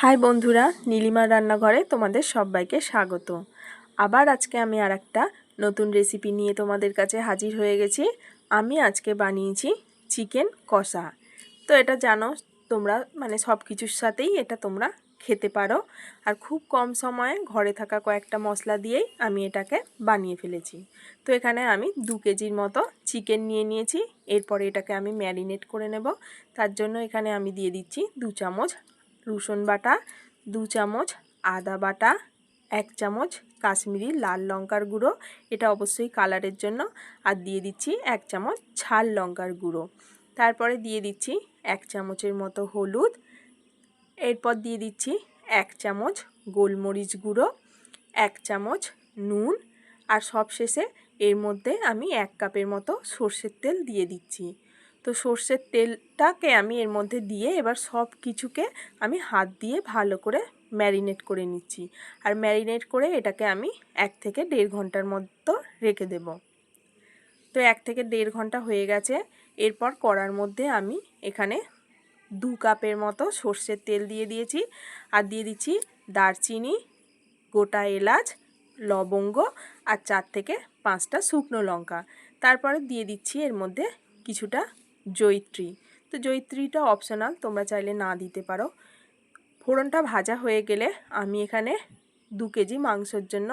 High বন্ধুরা, নীলিমার রান্নাঘরে তোমাদের সবাইকে স্বাগত। আবার আজকে আমি আর একটা নতুন রেসিপি নিয়ে তোমাদের কাছে হাজির হয়ে গেছি। আমি আজকে বানিয়েছি চিকেন কষা। তো এটা জানো, তোমরা মানে সব কিছুর সাথেই এটা তোমরা খেতে পারো। আর খুব কম সময়ে ঘরে থাকা কয়েকটা মশলা দিয়েই আমি এটাকে বানিয়ে ফেলেছি। তো এখানে আমি দু কেজির মতো চিকেন নিয়ে নিয়েছি। এরপরে এটাকে আমি ম্যারিনেট করে নেব। তার জন্য এখানে আমি দিয়ে দিচ্ছি দু চামচ রসুন বাটা, দু চামচ আদা বাটা, এক চামচ কাশ্মীরি লাল লঙ্কার গুঁড়ো। এটা অবশ্যই কালারের জন্য। আর দিয়ে দিচ্ছি এক চামচ ঝাল লঙ্কার গুঁড়ো। তারপরে দিয়ে দিচ্ছি এক চামচের মতো হলুদ। এরপর দিয়ে দিচ্ছি এক চামচ গোলমরিচ গুঁড়ো, এক চামচ নুন। আর সবশেষে এর মধ্যে আমি এক কাপের মতো সর্ষের তেল দিয়ে দিচ্ছি। তো সর্ষের তেলটাকে আমি এর মধ্যে দিয়ে এবার সব কিছুকে আমি হাত দিয়ে ভালো করে ম্যারিনেট করে নিচ্ছি। আর ম্যারিনেট করে এটাকে আমি এক থেকে দেড় ঘণ্টার মতো রেখে দেব। তো এক থেকে দেড় ঘণ্টা হয়ে গেছে। এরপর কড়ার মধ্যে আমি এখানে দু কাপের মতো সর্ষের তেল দিয়ে দিয়েছি। আর দিয়ে দিচ্ছি দারচিনি, গোটা এলাচ, লবঙ্গ আর চার থেকে পাঁচটা শুকনো লঙ্কা। তারপরে দিয়ে দিচ্ছি এর মধ্যে কিছুটা জৈত্রী তো জৈত্রীটা অপশনাল তোমরা চাইলে না দিতে পারো। ফোড়নটা ভাজা হয়ে গেলে আমি এখানে দু কেজি মাংসর জন্য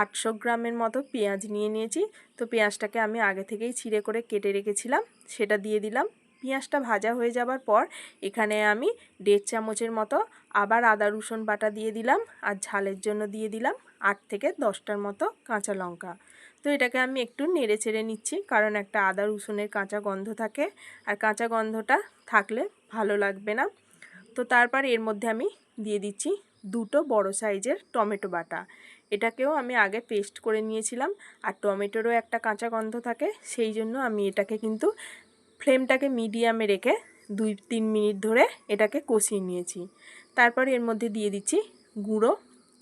আটশো গ্রামের মতো পেঁয়াজ নিয়ে নিয়েছি। তো পেঁয়াজটাকে আমি আগে থেকেই ছিঁড়ে করে কেটে রেখেছিলাম, সেটা দিয়ে দিলাম। পেঁয়াজটা ভাজা হয়ে যাবার পর এখানে আমি দেড় চামচের মতো আবার আদা রসুন বাটা দিয়ে দিলাম আর ঝালের জন্য দিয়ে দিলাম। আট থেকে দশটার মতো কাঁচা লঙ্কা। তো এটাকে আমি একটু নেড়ে চেড়ে নিচ্ছি, কারণ একটা আদা রসুনের কাঁচা গন্ধ থাকে, আর কাঁচা গন্ধটা থাকলে ভালো লাগবে না। তো তারপর এর মধ্যে আমি দিয়ে দিচ্ছি দুটো বড় সাইজের টমেটো বাটা। এটাকেও আমি আগে পেস্ট করে নিয়েছিলাম, আর টমেটোরও একটা কাঁচা গন্ধ থাকে, সেই জন্য আমি এটাকে কিন্তু ফ্লেমটাকে মিডিয়ামে রেখে দুই তিন মিনিট ধরে এটাকে কষিয়ে নিয়েছি। তারপর এর মধ্যে দিয়ে দিচ্ছি গুঁড়ো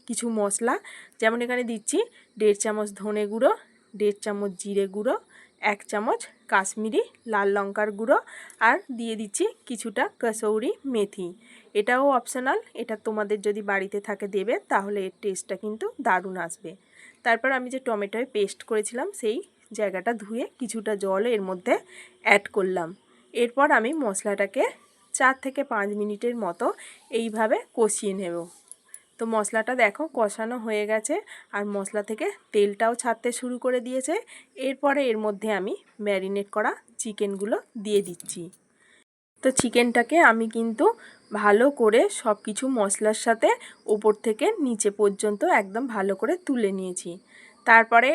কিছু মশলা। যেমন এখানে দিচ্ছি দেড় চামচ ধনে গুঁড়ো, দেড় চামচ জিরে গুঁড়ো, এক চামচ কাশ্মীরি লাল লঙ্কার গুঁড়ো আর দিয়ে দিচ্ছি কিছুটা কসৌরি মেথি। এটাও অপশনাল এটা তোমাদের যদি বাড়িতে থাকে দেবে তাহলে এর টেস্টটা কিন্তু দারুণ আসবে। তারপর আমি যে টমেটোয় পেস্ট করেছিলাম সেই জায়গাটা ধুয়ে কিছুটা জল এর মধ্যে অ্যাড করলাম। এরপর আমি মশলাটাকে চার থেকে পাঁচ মিনিটের মতো এইভাবে কষিয়ে নেব। তো মশলাটা দেখো কষানো হয়ে গেছে আর মশলা থেকে তেলটাও ছাড়তে শুরু করে দিয়েছে। এরপরে এর মধ্যে আমি ম্যারিনেট করা চিকেনগুলো দিয়ে দিচ্ছি। তো চিকেনটাকে আমি কিন্তু ভালো করে সব কিছু মশলার সাথে ওপর থেকে নিচে পর্যন্ত একদম ভালো করে তুলে নিয়েছি। তারপরে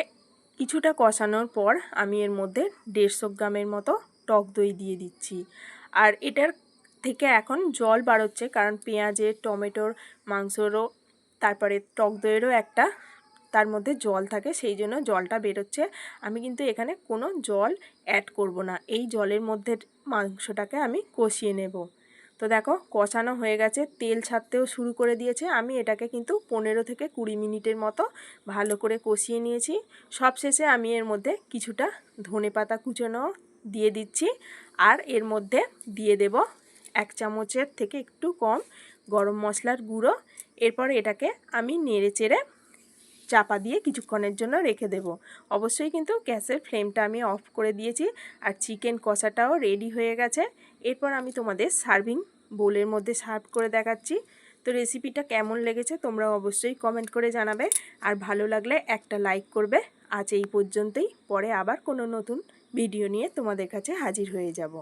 কিছুটা কষানোর পর আমি এর মধ্যে দেড়শো গ্রামের মতো টক দই দিয়ে দিচ্ছি। আর এটার থেকে এখন জল বাড়চ্ছে, কারণ পেঁয়াজের, টমেটোর মাংসরও, তারপরে টক দইয়েরও একটা তার মধ্যে জল থাকে, সেই জন্য জলটা বেরোচ্ছে। আমি কিন্তু এখানে কোনো জল অ্যাড করব না। এই জলের মধ্যে মাংসটাকে আমি কষিয়ে নেব। তো দেখো, কষানো হয়ে গেছে, তেল ছাড়তেও শুরু করে দিয়েছে। আমি এটাকে কিন্তু পনেরো থেকে কুড়ি মিনিটের মতো ভালো করে কষিয়ে নিয়েছি। সবশেষে আমি এর মধ্যে কিছুটা ধনে পাতা কুচোনো দিয়ে দিচ্ছি, আর এর মধ্যে দিয়ে দেব এক চামচের থেকে একটু কম গরম মশলার গুঁড়ো। এরপর এটাকে আমি নেড়ে চেড়ে চাপা দিয়ে কিছুক্ষণের জন্য রেখে দেব। অবশ্যই কিন্তু গ্যাসের ফ্লেমটা আমি অফ করে দিয়েছি আর চিকেন কষাটাও রেডি হয়ে গেছে। এরপর আমি তোমাদের সার্ভিং বোলের মধ্যে সার্ভ করে দেখাচ্ছি। তো রেসিপিটা কেমন লেগেছে তোমরা অবশ্যই কমেন্ট করে জানাবে। আর ভালো লাগলে একটা লাইক করবে। আজ এই পর্যন্তই। পরে আবার কোনো নতুন ভিডিও নিয়ে তোমাদের কাছে হাজির হয়ে যাব।